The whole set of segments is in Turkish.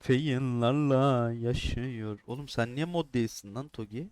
Feyinlerle yaşıyor. Oğlum sen niye mod değilsin lan Togi?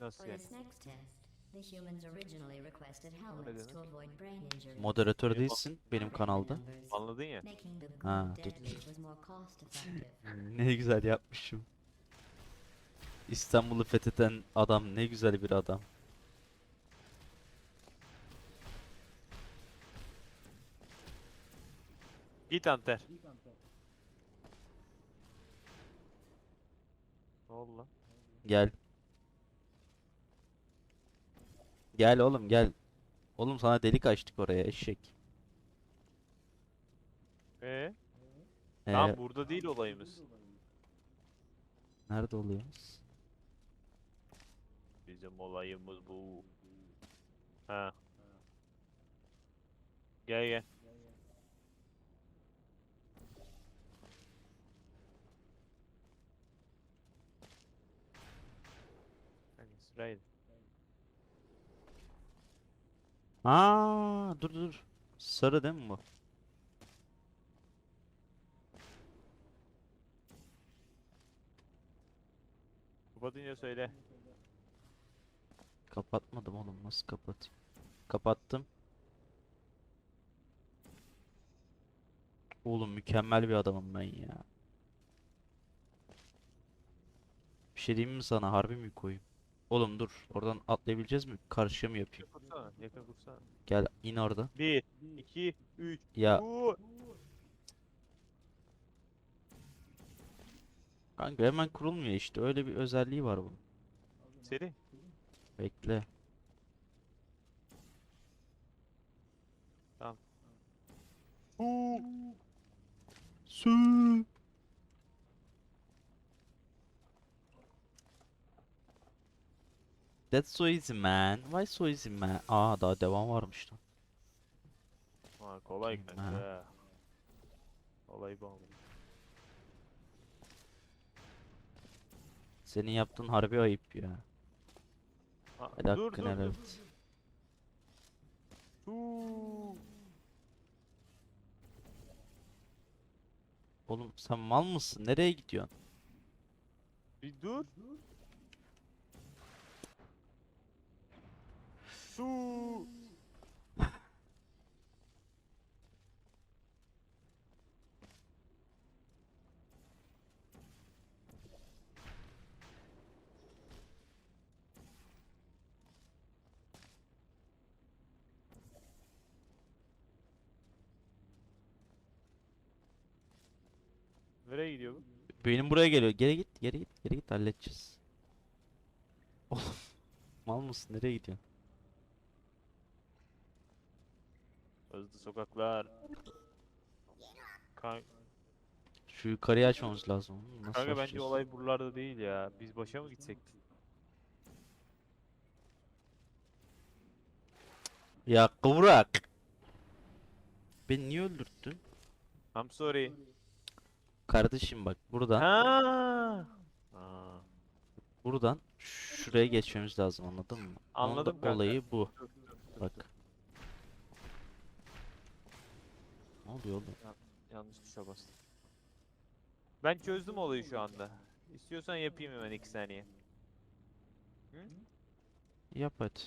Nasıl yani? Moderatör değilsin benim kanalda. Anladın ya. Ha. Ne güzel yapmışım. İstanbul'u fetheden adam ne güzel bir adam. Git Anter. Lan? Gel. Gel oğlum gel. Oğlum sana delik açtık oraya eşek. Ee? Ee, Tamam burada değil olayımız. nerede oluyoruz? Bizim olayımız bu. Ha. Gel gel. Sıraydı. Aa, dur dur. Sarı değil mi bu? Kapatınca söyle. Kapatmadım oğlum nasıl kapatayım? Kapattım. Oğlum mükemmel bir adamım ben ya. Bir şey diyeyim mi sana? Harbi mi koyayım? Oğlum dur. Oradan atlayabileceğiz mi? Karşıya mı yapayım? Yakın kursana. Yakın kursana. Gel in orada. 1, 2, 3. Ya kanka hemen kurulmuyor işte. Öyle bir özelliği var bunun. Seri. Bekle. Su. That's so easy man. Why so easy man? Aa daha devam varmış lan. Ha kolay kanka. Kolay ama. Senin yaptığın harbi ayıp ya. Ha, Hadi dur hakkını dur helal dur. et. Oğlum sen mal mısın? Nereye gidiyorsun? Bir dur. Su. Nereye gidiyor bu? Benim buraya geliyor. Geri git, geri git, geri git halledeceğiz. Oğlum mal mısın? Nereye gidiyorsun? Hızlı sokaklar. Kan Şu yukarıyı açmamız lazım. Nasıl kanka bence açacağız? olay buralarda değil ya. Biz başa mı gitsek? Ya kıvrak. Beni niye öldürttün? I'm sorry. Kardeşim bak buradan, Ha. Aa. buradan şuraya geçmemiz lazım anladın mı? Onun da Anladım kanka. olayı bu. Bak. dur. Ne oluyor oğlum? Yanlış tuşa bastım. Ben çözdüm olayı şu anda. İstiyorsan yapayım hemen 2 saniye. Hı? Yap hadi.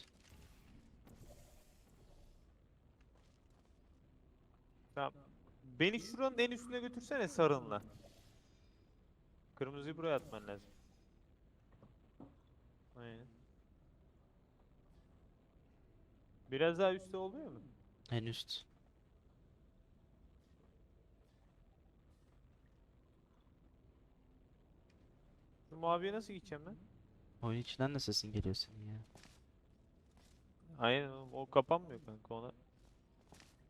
Tamam. Beni şuranın en üstüne götürsene sarınla. Kırmızıyı buraya atman lazım. Aynen. Biraz daha üstte oluyor mu? En üst. Maviye nasıl gideceğim ben? Oyun içinden de sesin geliyor senin ya. Aynen o o kapanmıyor kanka ona.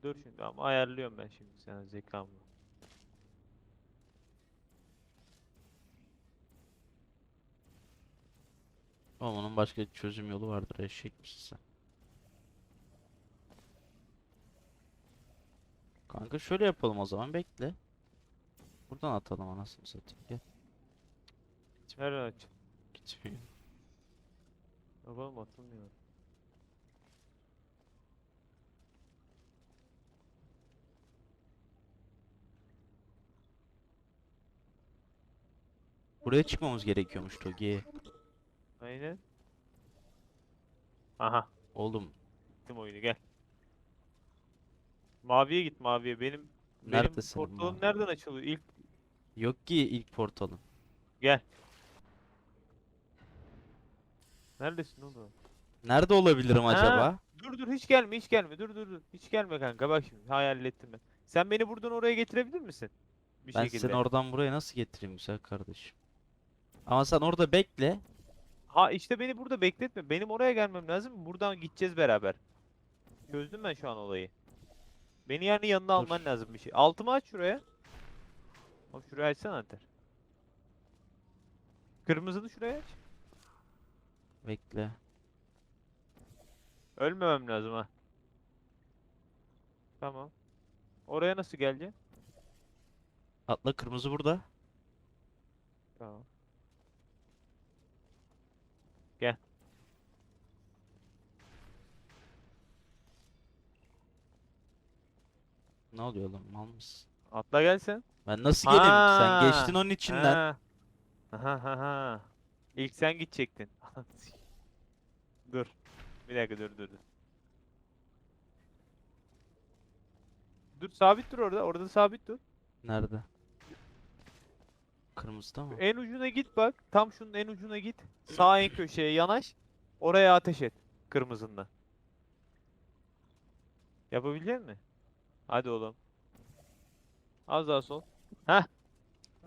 Dur şimdi ama ayarlıyorum ben şimdi sana zekamla. Oğlum onun başka çözüm yolu vardır eşek misin sen? Kanka şöyle yapalım o zaman bekle. Buradan atalım anasını satayım gel. Nereden aç? Gitmiyor. Bakalım atılmıyor. Buraya çıkmamız gerekiyormuş Togi. Aynen. Aha. Oğlum Gittim oyunu gel. Maviye git maviye. Benim benim Neredesin portalım mavi? nereden açılıyor? İlk yok ki ilk portalın. gel. Neredesin oğlum? Nerede olabilirim acaba? Dur dur hiç gelme hiç gelme. Dur dur dur. Hiç gelme kanka bak şimdi. Hayal ettim ben. Sen beni buradan oraya getirebilir misin? Bir Ben şekilde. seni oradan buraya nasıl getireyim güzel kardeşim? Ama sen orada bekle. Ha işte beni burada bekletme. Benim oraya gelmem lazım. Buradan gideceğiz beraber. Çözdüm ben şu an olayı. Beni yani yanına Dur. alman lazım bir şey. Altımı aç şuraya. Bak şuraya açsana Anter. Kırmızını şuraya aç. Bekle. Ölmemem lazım ha. Tamam. Oraya nasıl geleceğim? Atla kırmızı burada. Tamam. Gel. Ne oluyor oğlum mal mısın? Atla gel sen. Ben nasıl geleyim? Sen Ha, geçtin onun içinden. Ha. Ha ha ha. İlk sen gidecektin. Dur. Bir dakika dur dur dur. Dur sabit dur orada. Orada sabit dur. Nerede? Kırmızıda mı? En ucuna git bak. Tam şunun en ucuna git. Sağ en köşeye yanaş. Oraya ateş et. Kırmızınla. Yapabilecek misin? Hadi oğlum. Az daha sol. Heh.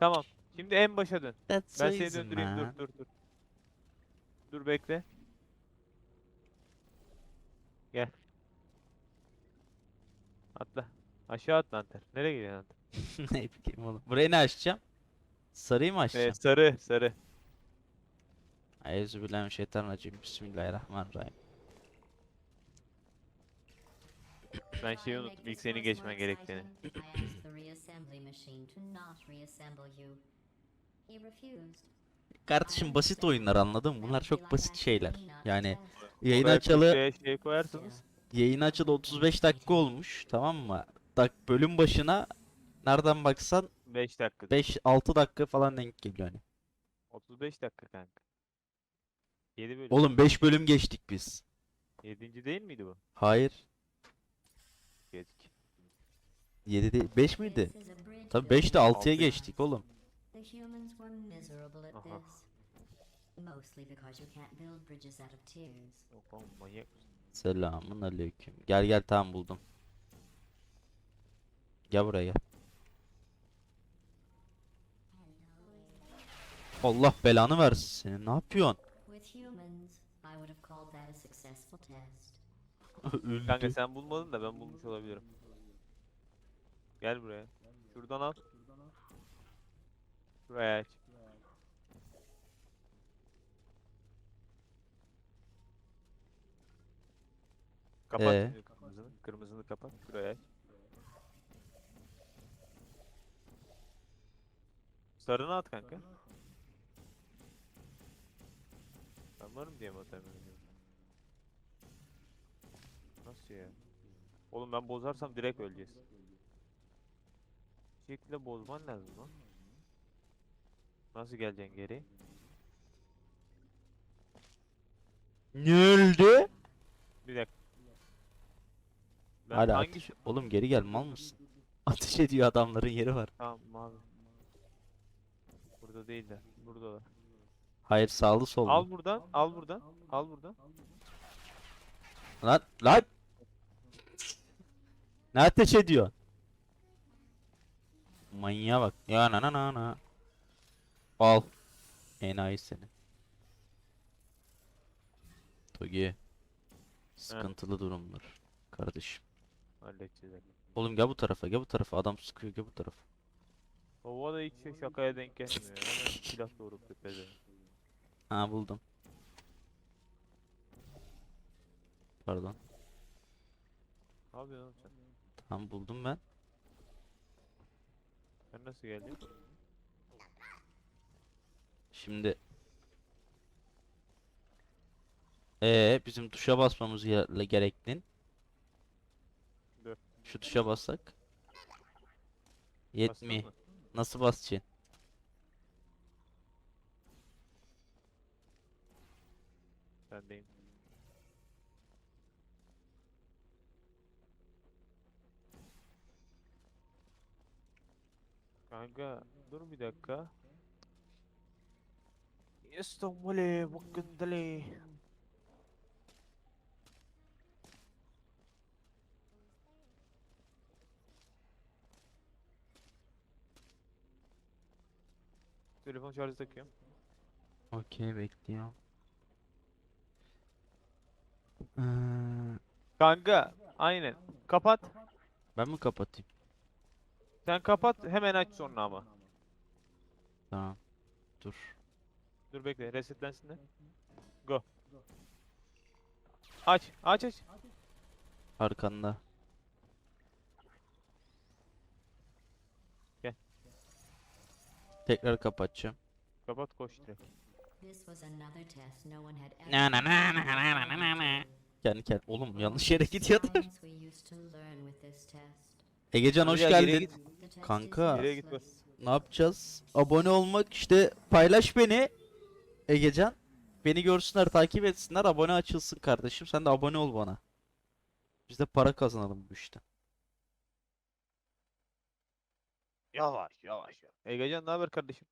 Tamam. Şimdi en başa dön. That's Ben so seni easy, döndüreyim. man. Dur dur dur. Dur bekle. Gel. Atla. Aşağı atla Anter. Nereye gidiyorsun Anter? Ne bileyim oğlum. Burayı ne açacağım? Sarıyı mı açacağım? Evet, sarı sarı. Euzubillahimineşşeytanirracim. Bismillahirrahmanirrahim. Ben şeyi unuttum. İlk once geçmen gerektiğini. He refused. Kardeşim basit oyunlar anladın mı? Bunlar çok basit şeyler. Yani yayın açalı şey koyarsınız. yayın açalı 35 dakika olmuş tamam mı? Dak bölüm başına nereden baksan 5 dakika. 5-6 dakika falan denk geliyor hani. 35 dakika kanka. 7 bölüm. Oğlum 5 bölüm geçtik biz. 7. değil miydi bu? Hayır. Geçtik. 7 değil. 5 miydi? Tabii built 5'te on 6'ya Altı. geçtik oğlum. The humans were miserable at Aha. this. Mostly because you can't build bridges out of tears. Yok oğlum manyak mısın? Selamun aleyküm. Gel gel tamam buldum. Gel buraya gel. Allah belanı versin senin. Ne yapıyorsun? With humans, I would have called that a successful test. Kanka Öldü. sen bulmadın da ben bulmuş olabilirim. Gel buraya. Şuradan al. Şuraya. Kapat Ee? şimdi kırmızını. Kırmızını kapat. Şuraya aç. Sarını at kanka. Ben varım diye mi atamıyorum? Nasıl ya? Oğlum ben bozarsam direkt öleceğiz. Şekilde bozman lazım lan. Nasıl geleceksin geri? Ne öldü? Bir dakika. Ben Hala hangi ateş. Oğlum geri gel mal mısın? Ateş ediyor adamların yeri var. Tamam mavi. Burada değil de buradalar. Hayır sağlı sollu. Al buradan, al buradan, al buradan. Lan lan. Ne ateş ediyor? Manyağa bak. Ya na na na na. Al. Enayi seni. Togi. Sıkıntılı durumlar. Kardeşim. Halledeceğiz. Oğlum gel bu tarafa gel bu tarafa. Adam sıkıyor gel bu tarafa. Baba da hiç şakaya denk gelmiyor. Hemen silah doğrultu pezevenk. Ha buldum. Pardon. Ne yapıyorsun oğlum sen? Tamam buldum ben. Sen nasıl geldin? şimdi. Ee bizim tuşa basmamız gerekli. Şu tuşa bassak. Yetmi. Nasıl basacaksın? Sendeyim. Kanka dur bir dakika. İstanbul'e bakın deli. Telefon şarjı takıyorum. Okey bekliyorum. Ee, Kanka aynen. Kapat. ben mi kapatayım? Sen kapat hemen aç sonra ama. Tamam. Dur. Dur bekle resetlensin de. Go. Aç aç aç. Arkanda. Gel. Tekrar kapatacağım. Kapat koş direkt. This was another test no one had ever Na na na na na na na na. Kendi kendi. Oğlum yanlış yere gidiyordu. Science we used to learn with this test. Egecan hoş Hadi ya, geriye geldin. git. The test is Kanka. Nereye git. Ne yapacağız? Abone olmak işte paylaş beni. Egecan. Beni görsünler, takip etsinler, abone açılsın kardeşim. Sen de abone ol bana. Biz de para kazanalım bu işten. Yavaş yavaş. Egecan ne haber kardeşim?